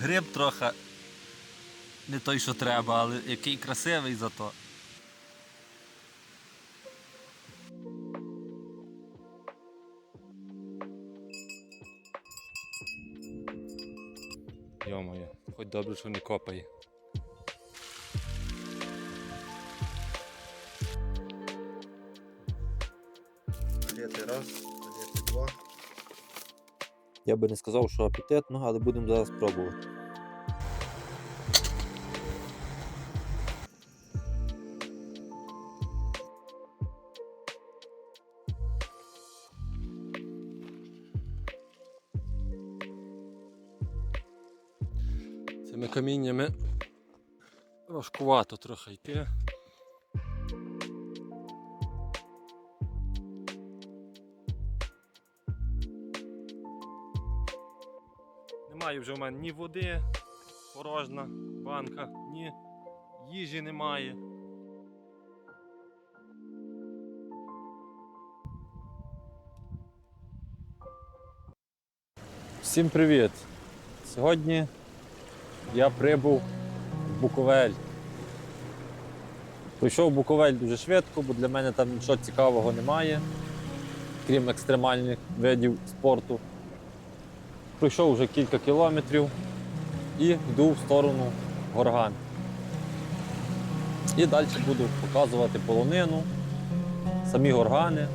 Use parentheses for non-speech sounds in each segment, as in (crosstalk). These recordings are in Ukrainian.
гриб трохи не той, що треба, але який красивий зато. Йомоє, хоч добре, що не копає. Я би не сказав, що апетитно, але будемо зараз пробувати. Цими каміннями важкувато трохи йти. Немає вже в мене ні води, порожна банка, ні їжі немає. Всім привіт! Сьогодні я прибув в Буковель. Прийшов в Буковель дуже швидко, бо для мене там нічого цікавого немає, крім екстремальних видів спорту. Пройшов вже кілька кілометрів і йду в сторону Горган. І далі буду показувати полонину, самі горгани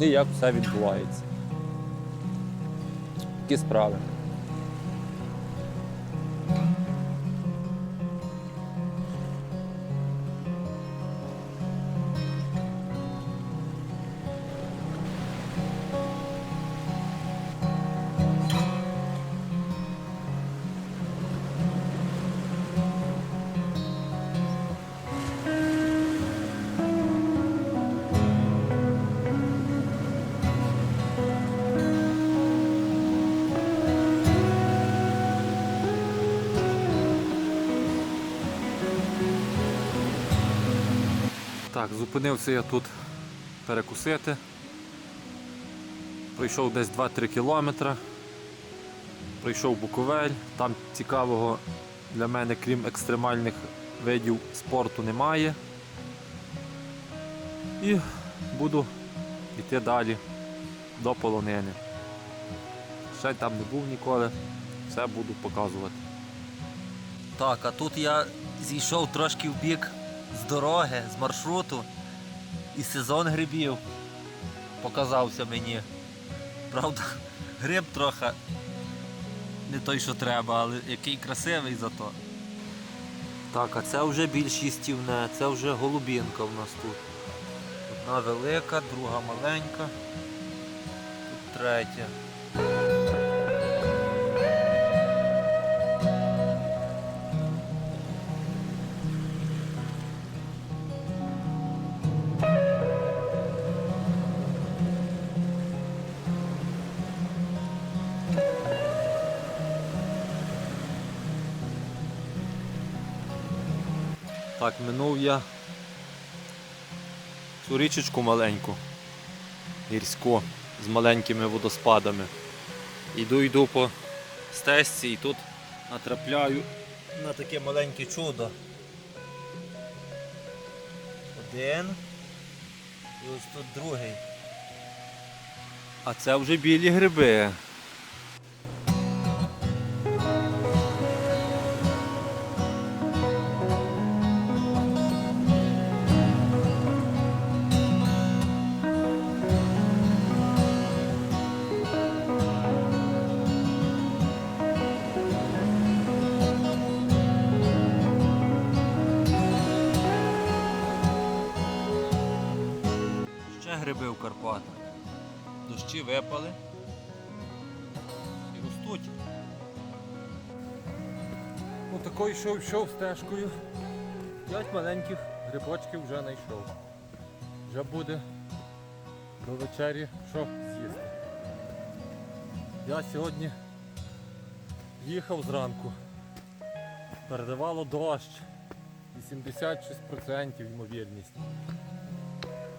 і як все відбувається. Такі справи. Так, зупинився я тут перекусити. Пройшов десь 2-3 кілометри. Пройшов Буковель. Там цікавого для мене, крім екстремальних видів спорту, немає. І буду йти далі до полонини. Ще там не був ніколи, все буду показувати. Так, а тут я зійшов трошки в бік з дороги, з маршруту, і сезон грибів показався мені. Правда, гриб трохи не той, що треба, але який красивий зато. Так, а це вже більш їстівне, це вже голубінка в нас тут. Одна велика, друга маленька, тут третя. Так, минув я цю річечку маленьку, гірську, з маленькими водоспадами. Йду, йду по стежці і тут натрапляю на таке маленьке чудо. Один. І ось тут другий. А це вже білі гриби. Гриби в Карпатах. Дощі випали. І ростуть. Отакий йшов, йшов стежкою. П'ять маленьких грибочків вже знайшов. Вже буде до вечері що з'їсти. Я сьогодні їхав зранку. Передавало дощ. 86% ймовірність.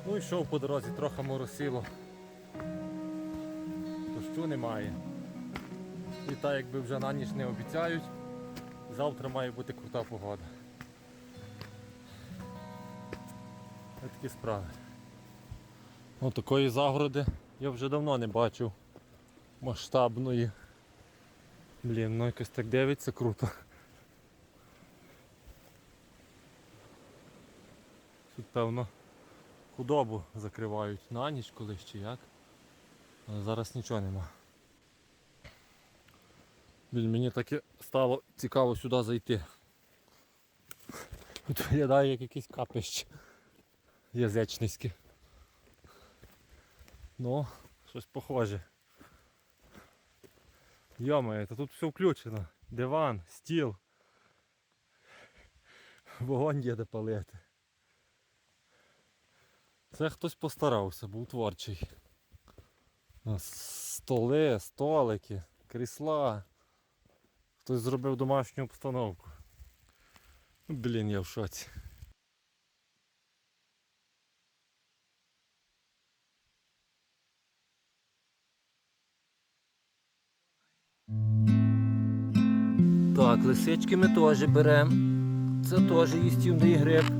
Ну йшов по дорозі, трохи моросило. Дощу немає. І так якби вже на ніч не обіцяють, завтра має бути крута погода. Ось такі справи. Ось такої загороди я вже давно не бачив масштабної. Блін, ну якось так дивиться круто. Тут певно худобу закривають на ніч колись чи як. Але зараз нічого нема. Блін, мені таке стало цікаво сюди зайти. Тут виглядає як якийсь капище язичницьке. Ну, щось похоже. Йомає, та тут все включено. Диван, стіл. Вогонь є де палити. Це хтось постарався, був творчий. Столи, столики, крісла. Хтось зробив домашню обстановку. Ну, Блін, я в шоці. Так, лисички ми теж беремо. Це теж їстівний гриб.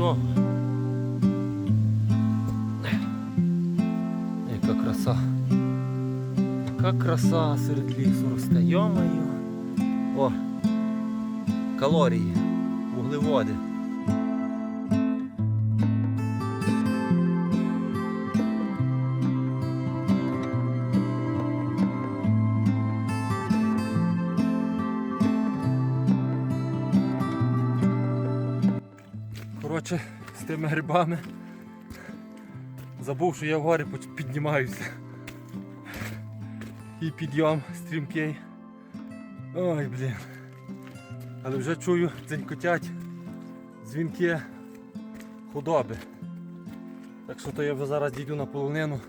Нічого. Яка краса. Яка краса серед лісу росте. Йо-моє. О, калорії, вуглеводи. Тими грибами. Забув, що я в горі піднімаюся. І підйом стрімкий. Ой, блін. Але вже чую, дзенькотять дзвінки худоби. Так що то я вже зараз дійду на полонину.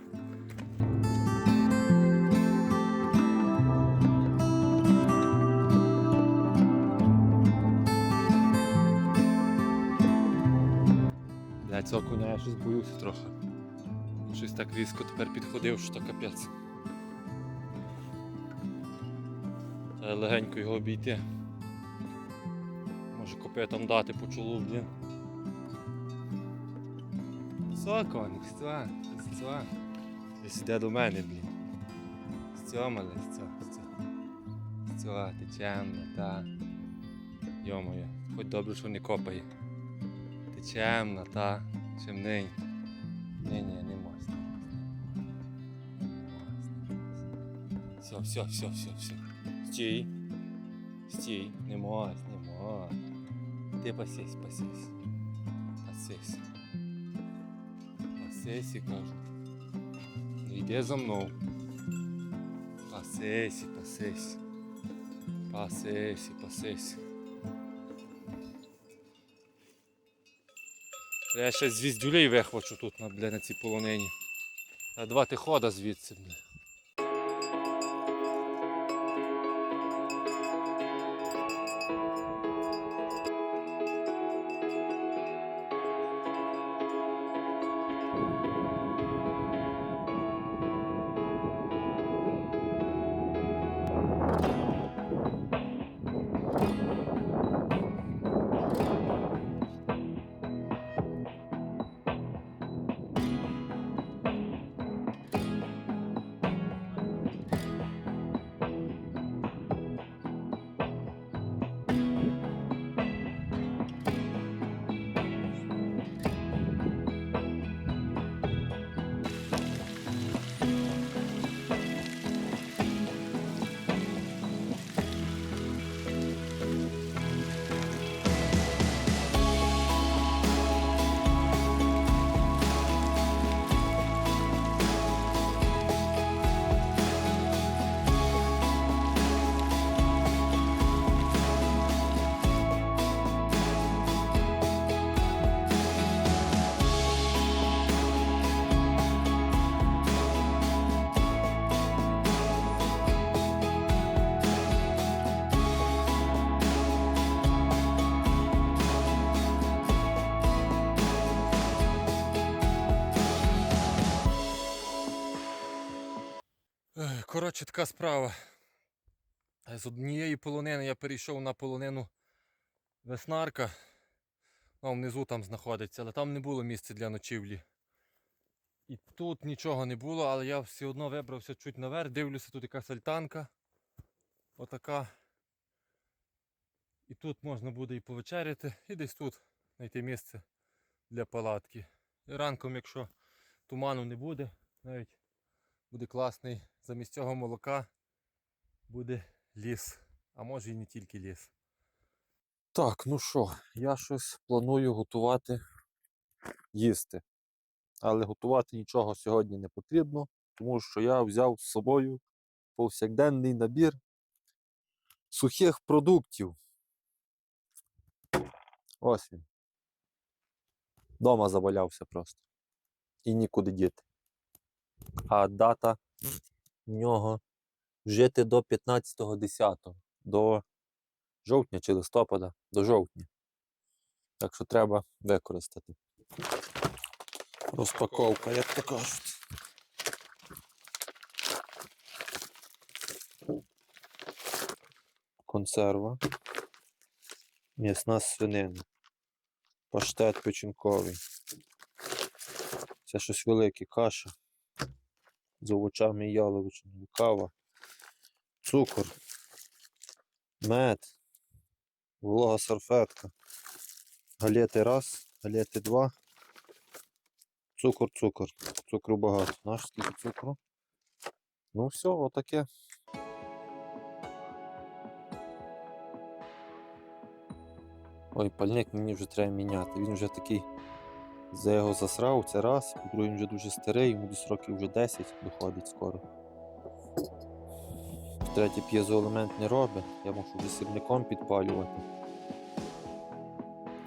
Я щось трохи. Щось так різко тепер підходив, що то капець. Треба легенько його обійти. Може копитом дати по чолу, блін. Все, коник, все, все. Десь іде до мене, блін. Все, мале, все, все. Все, ти чемна, та. Йо-моє, хоч добре, що не копає. Ти та, чемний. Все, все, все, все. Стій. Стій, не можна, не можна. Ти пасись, пасись. Пасись. Пасись, кажу. Ну, Йди за мною. Пасись, пасись. Пасись, пасись. Я ще звіздюлей вихвачу тут бля, на цій полонині. А два ти хода звідси, бля. Коротше, така справа. З однієї полонини я перейшов на полонину веснарка. Ну, внизу там знаходиться, але там не було місця для ночівлі. І тут нічого не було, але я все одно вибрався чуть наверх, дивлюся, тут якась альтанка. Отака. І тут можна буде і повечеряти, і десь тут знайти місце для палатки. І ранком, якщо туману не буде, навіть буде класний замість цього молока буде ліс. А може і не тільки ліс. Так, ну що, я щось планую готувати їсти. Але готувати нічого сьогодні не потрібно, тому що я взяв з собою повсякденний набір сухих продуктів. Ось він. Дома завалявся просто. І нікуди діти. А дата в нього вжити до 15.10. До жовтня чи листопада до жовтня. Так що треба використати. Розпаковка, як то кажуть. Консерва. М'ясна свинина. Паштет печінковий. Це щось велике, каша. З овочами і яловичиною, кава, цукор, мед, волога салфетка, галети раз, галети два, цукор, цукор. Цукру багато. Наш скільки цукру? Ну все, отаке. Ой, пальник мені вже треба міняти. Він вже такий. За його засрав, це раз, по-друге, вже дуже старий, йому до років вже 10 доходить скоро. Третє п'єзоелемент не робить, я можу вже сірником підпалювати.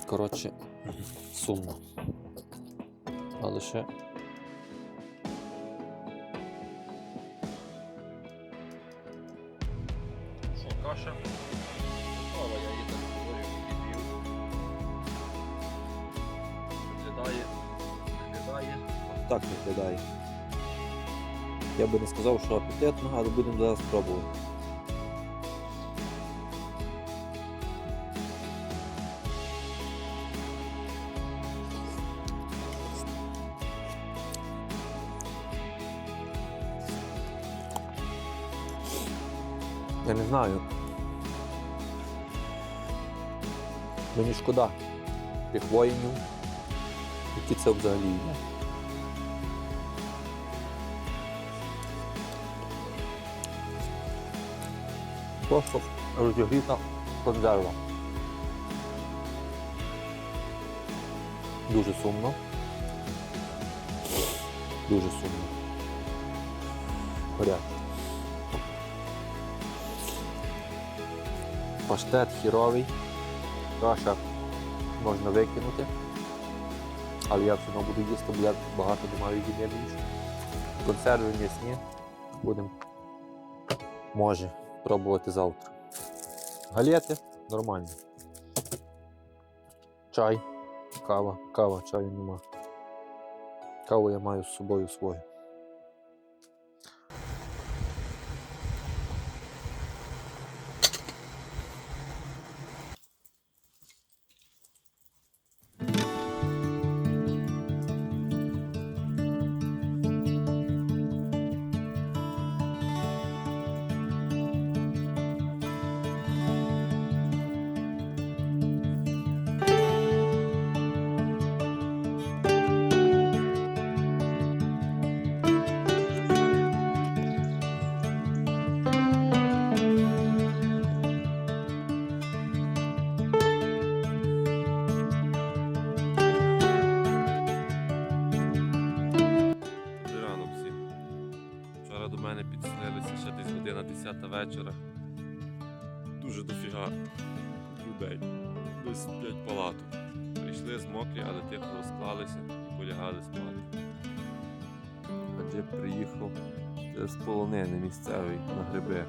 Коротше, (clears throat) сумно. Але ще. Виглядає. Я би не сказав, що апетитно, але будемо зараз пробувати. Я не знаю. Мені шкода тих воїнів, які це взагалі є. Просто розігріта консерва. Дуже сумно. Дуже сумно. Порядок. Паштет хіровий, каша можна викинути. Але я все одно буду їсти, бо я багато не маю їди більше. Консерви м'ясні. Будемо, може, пробувати завтра. Галети нормальні. Чай, кава, кава, чаю нема. Каву я маю з собою свою. Але тихо розклалися і полягали спати. Адже приїхав з полонини місцевий на гриби.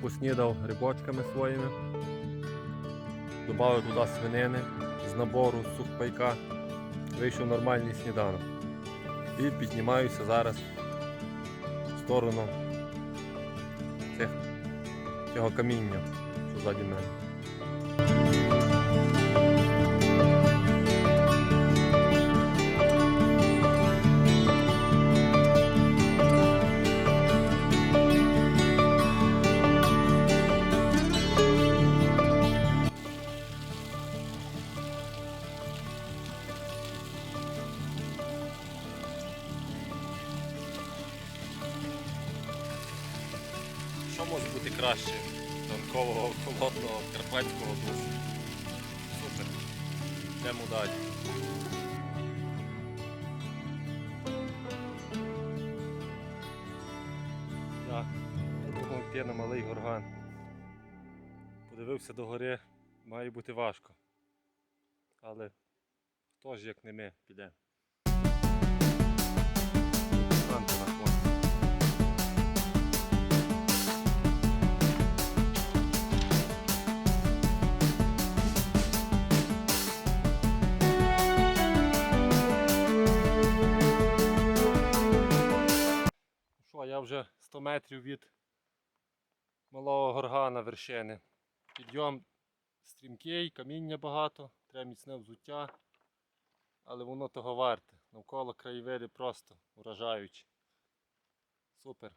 Поснідав грибочками своїми. додав туди свинини з набору сухпайка. Вийшов нормальний сніданок. І піднімаюся зараз в сторону цих, цього каміння, що ззаді мене. Може бути краще ранкового холодного карпатського душу? Супер. Йдемо далі. Так, я думав на малий горган. Подивився до гори, має бути важко. Але хто ж як не ми піде. Я вже 100 метрів від малого горгана вершини. Підйом стрімкий, каміння багато, треба міцне взуття, але воно того варте. Навколо краєвиди просто вражаючі. Супер.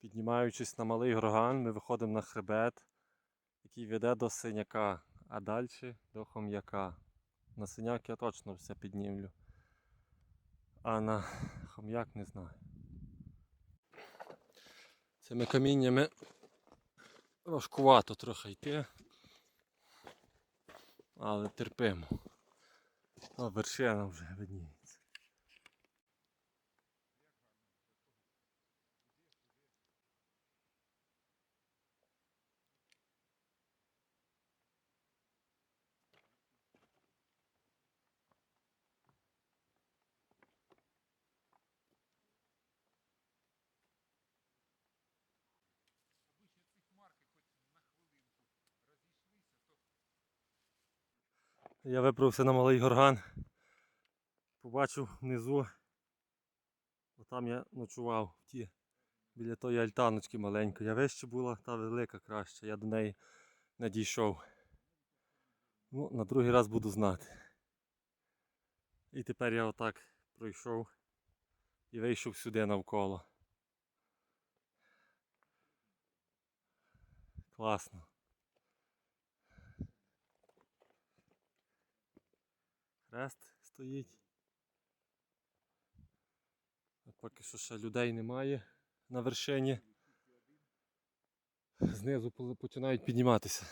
Піднімаючись на малий горган, ми виходимо на хребет, який веде до синяка, а далі до хом'яка. На синяк я точно все піднімлю. А на хом'як не знаю. Цими каміннями важкувато трохи йти. Але терпимо. А вершина вже видніється. Я виправився на малий горган. Побачив внизу. Отам я ночував ті, біля тої альтаночки маленької. Я вище була, та велика краще. Я до неї не дійшов. Ну, на другий раз буду знати. І тепер я отак пройшов і вийшов сюди навколо. Класно. Хрест стоїть. Поки що ще людей немає на вершині. Знизу починають підніматися.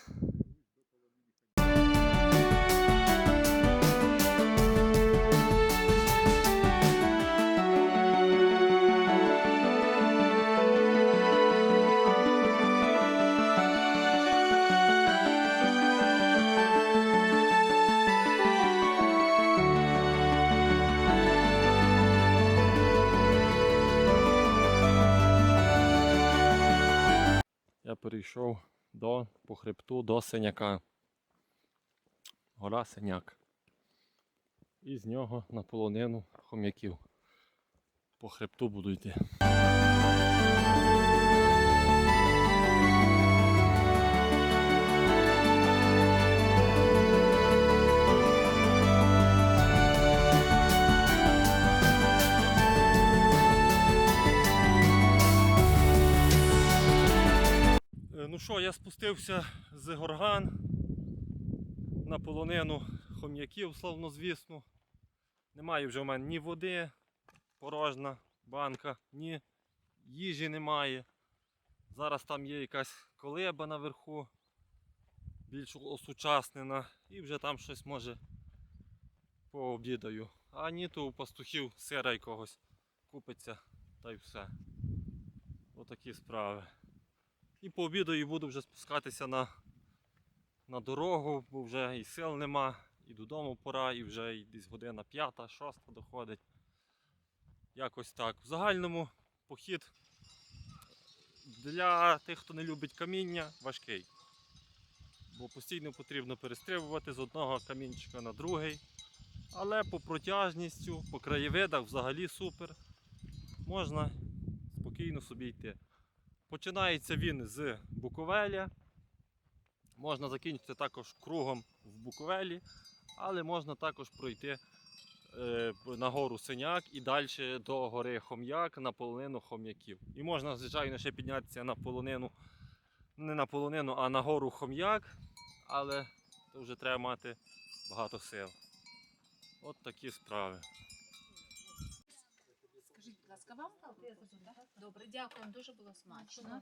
Перейшов до по хребту до синяка. Гора синяк. І з нього на полонину хом'яків. По хребту буду йти. Що, я спустився з горган на полонину хом'яків, словно звісно. Немає вже в мене ні води, порожна банка, ні їжі немає. Зараз там є якась колеба наверху, більш осучаснена, і вже там щось може пообідаю. А ні, то у пастухів сира якогось купиться та й все. Отакі справи. І пообідаю буду вже спускатися на, на дорогу, бо вже і сил нема, і додому пора, і вже і десь година п'ята, шоста доходить. Якось так. В загальному похід для тих, хто не любить каміння, важкий. Бо постійно потрібно перестрибувати з одного камінчика на другий. Але по протяжністю, по краєвидах взагалі супер. Можна спокійно собі йти. Починається він з Буковеля. Можна закінчити також кругом в Буковелі, але можна також пройти е, на гору Синяк і далі до гори Хом'як на полонину Хом'яків. І можна, звичайно, ще піднятися на полонину, не на полонину, а на гору Хом'як, але то вже треба мати багато сил. От такі справи. Ласка, вам Добре, дякую, дуже було смачно.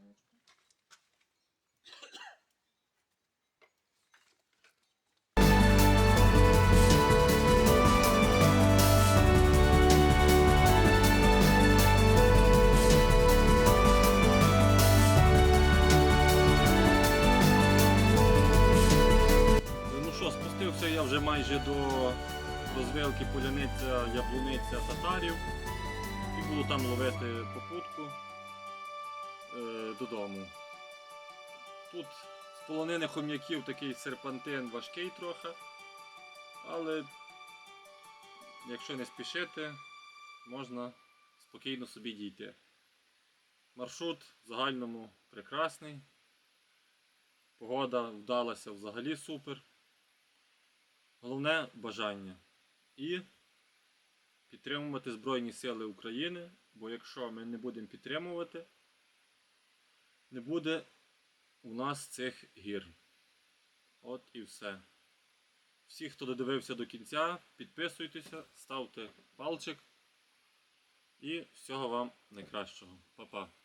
Ну спустився я вже майже до розвилки поляниця, яблуниця татарів буду там ловити попутку е, додому. Тут з полонини хом'яків такий серпантин важкий трохи, але якщо не спішити, можна спокійно собі дійти. Маршрут в загальному прекрасний. Погода вдалася взагалі супер. Головне бажання. І підтримувати Збройні Сили України, бо якщо ми не будемо підтримувати, не буде у нас цих гір. От і все. Всі, хто додивився до кінця, підписуйтеся, ставте палчик. І всього вам найкращого. Па-па.